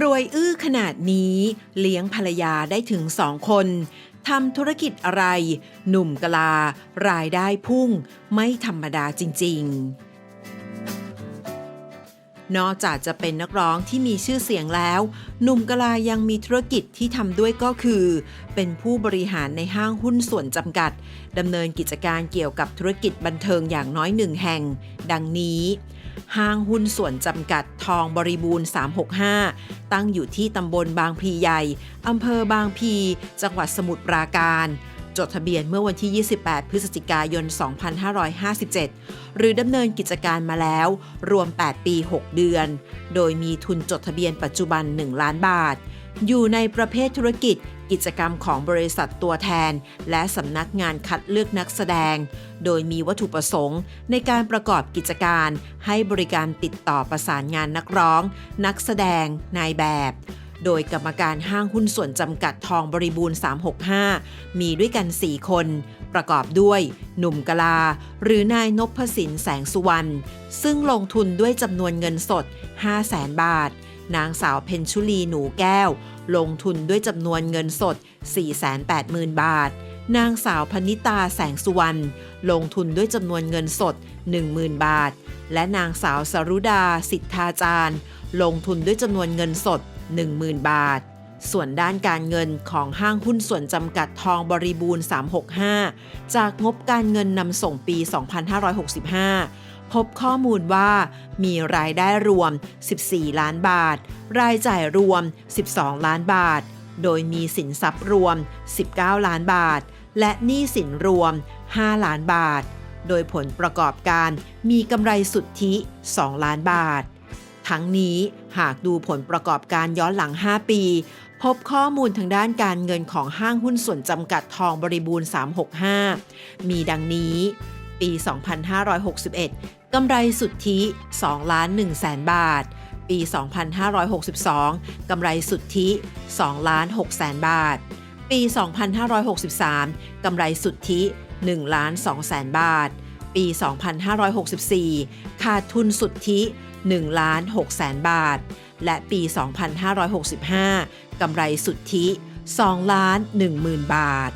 รวยอื้อขนาดนี้ เลี้ยงภรรยาได้ถึงสองคนทำธุรกิจอะไร หนุ่มกะลา รายได้พุ่ง ไม่ธรรมดาจริง ๆ นอกจากจะเป็นนักร้องที่มีชื่อเสียงแล้ว หนุ่มกลายังมีธุรกิจที่ทำด้วยก็คือ เป็นผู้บริหารในห้างหุ้นส่วนจำกัดดำเนินกิจการเกี่ยวกับธุรกิจบันเทิงอย่างน้อยหนึ่งแห่ง ดังนี้ ห้างหุ้นส่วนจำกัดทองบริบูรณ์ 365 ตั้งอยู่ที่ตำบลบางพลีใหญ่อำเภอบางพลีจังหวัดสมุทรปราการ จดทะเบียนเมื่อวันที่ 28 พฤศจิกายน 2557 หรือดำเนินกิจการมาแล้ว รวม 8 ปี 6 เดือน โดยมีทุนจดทะเบียนปัจจุบัน 1 ล้านบาท อยู่ในประเภทธุรกิจ กิจกรรมของบริษัทตัวแทน และสำนักงานคัดเลือกนักแสดง โดยมีวัตถุประสงค์ ในการประกอบกิจการ ให้บริการติดต่อประสานงานนักร้อง นักแสดง นายแบบ โดยกรรมการห้างหุ้นส่วนจำกัดทองบริบูรณ์ 365 มีด้วยกัน 4 คน ประกอบด้วย หนุ่มกลา หรือนายนพสินแสงสุวรรณ ซึ่งลงทุนด้วยจำนวนเงินสด 5 0 0แสนบาท นางสาวเพนชุลีหนูแก้ว ลงทุนด้วยจำนวนเงินสด 480,000 บาท นางสาวพนิตาแสงสุวรรณ ลงทุนด้วยจำนวนเงินสด 10,000 บาท และนางสาวสรุดาสิทธาจารย์ ลงทุนด้วยจำนวนเงินสด 10,000 บาท ส่วนด้านการเงินของห้างหุ้นส่วนจำกัดทองบริบูรณ์ 365 จากงบการเงินนำส่งปี 2565 พบข้อมูลว่ามีรายได้รวม 14 ล้านบาท รายจ่ายรวม 12 ล้านบาท โดยมีสินทรัพย์รวม 19 ล้านบาท และหนี้สินรวม 5 ล้านบาท โดยผลประกอบการมีกำไรสุทธิ 2 ล้านบาท ทั้งนี้หากดูผลประกอบการย้อนหลัง 5 ปี พบข้อมูลทางด้านการเงินของห้างหุ้นส่วนจำกัดทองบริบูรณ์ 365 มีดังนี้ ปี 2561 กำไรสุทธิ2ล้าน1แสนบาท ปี 2562 กำไรสุทธิ2ล้าน6แสนบาท ปี 2563 กำไรสุทธิ1ล้าน2แสนบาท ปี 2564 ขาดทุนสุทธิ1ล้าน6แสนบาท และปี 2565 กำไรสุทธิ2ล้าน10,000 บาท